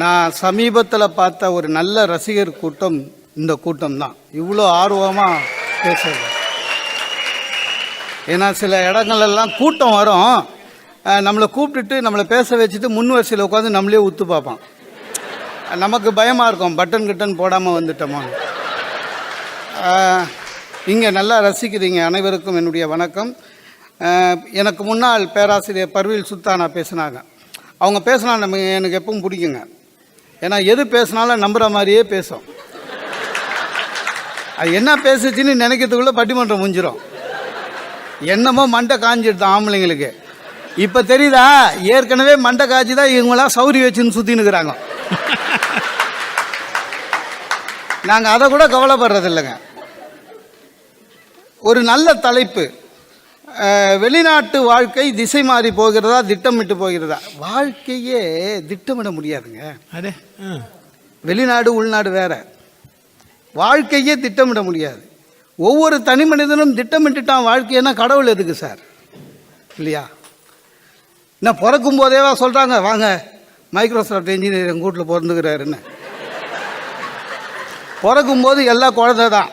நான் சமீபத்தில் பார்த்த ஒரு நல்ல ரசிகர் கூட்டம் இந்த கூட்டம் தான் இவ்வளோ ஆர்வமாக பேசுறது. ஏன்னா சில இடங்கள்லாம் கூட்டம் வரும். நம்மளை கூப்பிட்டுட்டு நம்மளை பேச வச்சுட்டு முன் வரிசையில் உட்காந்து நம்மளே உத்து பார்ப்பான். நமக்கு பயமாக இருக்கும். பட்டன் கிட்டன் போடாமல் வந்துட்டோமா. இங்கே நல்லா ரசிக்கிறீங்க அனைவருக்கும் என்னுடைய வணக்கம். எனக்கு முன்னால் பேராசிரியர் பர்வீல் சுல்தானா பேசினாங்க. அவங்க பேசினா நம்ம எனக்கு எப்பவும் பிடிக்குங்க. ஏன்னா எது பேசினாலும் நம்புகிற மாதிரியே பேசும். அது என்ன பேசுச்சுன்னு நினைக்கிறதுக்குள்ளே பட்டிமன்றம் முடிஞ்சிடும் என்னமோ மண்டை காஞ்சிடுது ஆம்பளைங்களுக்கு. இப்போ தெரியுதா? ஏற்கனவே மண்டை காய்ச்சி தான் இவங்களாம் சௌரி வச்சுன்னு சுற்றின்னு இருக்கிறாங்க. நாங்கள் அதை கூட கவலைப்படுறது இல்லைங்க. ஒரு நல்ல தலைப்பு. வெளிநாட்டு வாழ்க்கை திசை மாறி போகிறதா திட்டமிட்டு போகிறதா? வாழ்க்கையே திட்டமிட முடியாதுங்க. அடே ஆ. வெளிநாடு உள்நாடு வேற. வாழ்க்கையே திட்டமிட முடியாது. ஒவ்வொரு தனி மனிதனும் திட்டமிட்டுட்டான் வாழ்க்கைன்னா கடவுள் எதுக்கு சார்? இல்லையா? என்ன பிறக்கும் போதேவா சொல்கிறாங்க வாங்க மைக்ரோசாஃப்ட் இன்ஜினியர் எங்கள் வீட்டில் பிறந்துக்கிறாருன்னு பிறக்கும் போது எல்லா குழந்தை தான்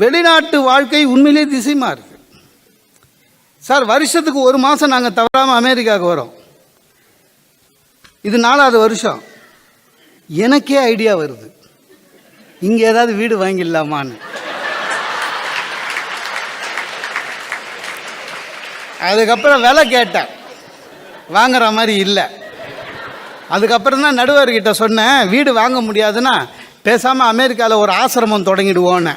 வெளிநாட்டு வாழ்க்கை உண்மையிலே திசை இருக்குது சார் வருஷத்துக்கு ஒரு மாதம் நாங்கள் தவறாமல் அமெரிக்காவுக்கு வரோம். இது நாலாவது வருஷம். எனக்கே ஐடியா வருது. இங்கே ஏதாவது வீடு வாங்கிடலாமான்னு. அதுக்கப்புறம் விலை கேட்டேன். வாங்குற மாதிரி இல்லை. அதுக்கப்புறம் தான் நடுவர்கிட்ட சொன்னேன் வீடு வாங்க முடியாதுன்னா பேசாமல் அமெரிக்காவில் ஒரு ஆசிரமம் தொடங்கிடுவோன்னு.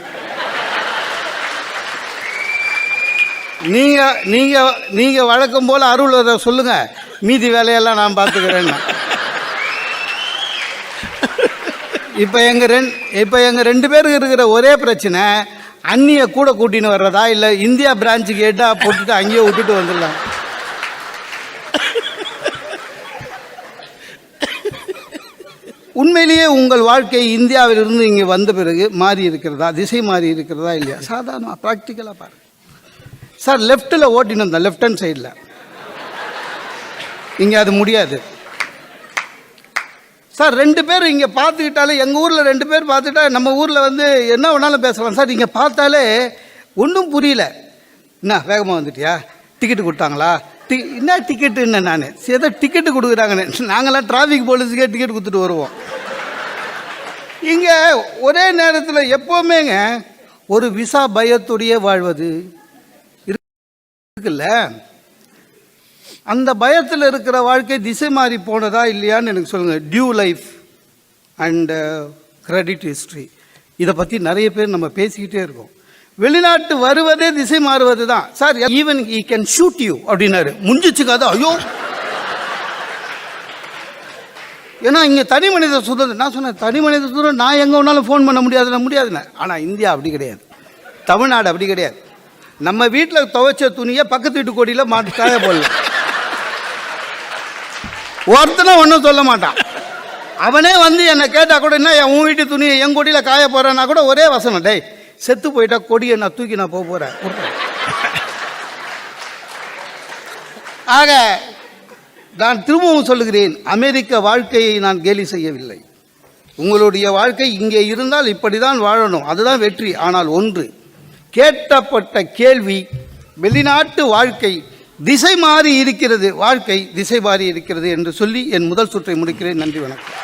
நீங்கள் நீங்கள் நீங்கள் வழக்கம் போல் அருள் சொல்லுங்கள் மீதி வேலையெல்லாம் நான் பார்த்துக்கிறேன்னு. இப்போ எங்கள் ரெண் இப்போ எங்கள் ரெண்டு பேருக்கு இருக்கிற ஒரே பிரச்சனை அன்னியை கூட கூட்டின்னு வர்றதா? இல்லை இந்தியா பிரான்ச்சு கேட்டால் போட்டுட்டு அங்கேயே விட்டுட்டு வந்துடலாம். உண்மையிலேயே உங்கள் வாழ்க்கை இந்தியாவிலிருந்து இங்கே வந்த பிறகு மாறி இருக்கிறதா? திசை மாறி இருக்கிறதா இல்லையா? சாதாரண ப்ராக்டிக்கலாக பாருங்கள் சார் லெஃப்ட்டில் ஓட்டின்னு இருந்தேன் லெஃப்ட் ஹேண்ட் சைடில் இங்கே அது முடியாது. சார் ரெண்டு பேர் இங்கே பார்த்துக்கிட்டாலே எங்கள் ஊரில் ரெண்டு பேர் பார்த்துட்டா நம்ம ஊரில் வந்து என்ன வேணாலும் பேசலாம். சார் இங்கே பார்த்தாலே ஒன்றும் புரியல. என்ன வேகமாக வந்துட்டியா? டிக்கெட்டு கொடுத்தாங்களா? டி என்ன டிக்கெட்டுன்னு நான்? ஏதோ டிக்கெட்டு கொடுக்குறாங்கன்னு. நாங்களாம் டிராஃபிக் போலீஸுக்கே டிக்கெட் கொடுத்துட்டு வருவோம். இங்கே ஒரே நேரத்தில் எப்போவுமேங்க ஒரு விசா பயத்துடைய வாழ்வது. இருக்குல்ல? அந்த பயத்தில் இருக்கிற வாழ்க்கை திசை மாறி போனதா இல்லையான்னு எனக்கு சொல்லுங்கள் due life and credit history இதை பற்றி நிறைய பேர் நம்ம பேசிக்கிட்டே இருக்கோம். வெளிநாட்டு வருவதே திசை மாறுவது தான் sir even he can shoot you அப்படின்னாரு. முடிஞ்சிச்சுக்காது ஐயோ! ஏன்னா இங்கே தனி மனித சுதந்திரம் நான் சொன்னேன் தனி மனித சுதந்திரம் நான் எங்கே வேணாலும் ஃபோன் பண்ண முடியாதுன்னா முடியாதுன்னு. ஆனால் இந்தியா அப்படி கிடையாது. தமிழ்நாடு அப்படி கிடையாது. நம்ம வீட்டில் துவைச்ச துணியை பக்கத்து வீட்டு கொடியில் மாட்டுக்காக காய போடல. ஒருத்தனும் ஒன்றும் சொல்ல மாட்டான். அவனே வந்து என்னை கேட்டால் கூட என்ன என் உன் வீட்டு துணியை என் கொடியில் காய போகிறேன்னா கூட ஒரே வசனம் டேய் செத்து போயிட்டா கொடியை நான் தூக்கி நான் போக போகிறேன் ஆக நான் திரும்பவும் சொல்லுகிறேன் அமெரிக்க வாழ்க்கையை நான் கேலி செய்யவில்லை. உங்களுடைய வாழ்க்கை இங்கே இருந்தால் இப்படி தான் வாழணும் அதுதான் வெற்றி ஆனால் ஒன்று கேட்டப்பட்ட கேள்வி வெளிநாட்டு வாழ்க்கை திசை மாறி இருக்கிறது வாழ்க்கை திசை மாறி இருக்கிறது என்று சொல்லி என் முதல் சுற்றை முடிக்கிறேன். நன்றி வணக்கம்.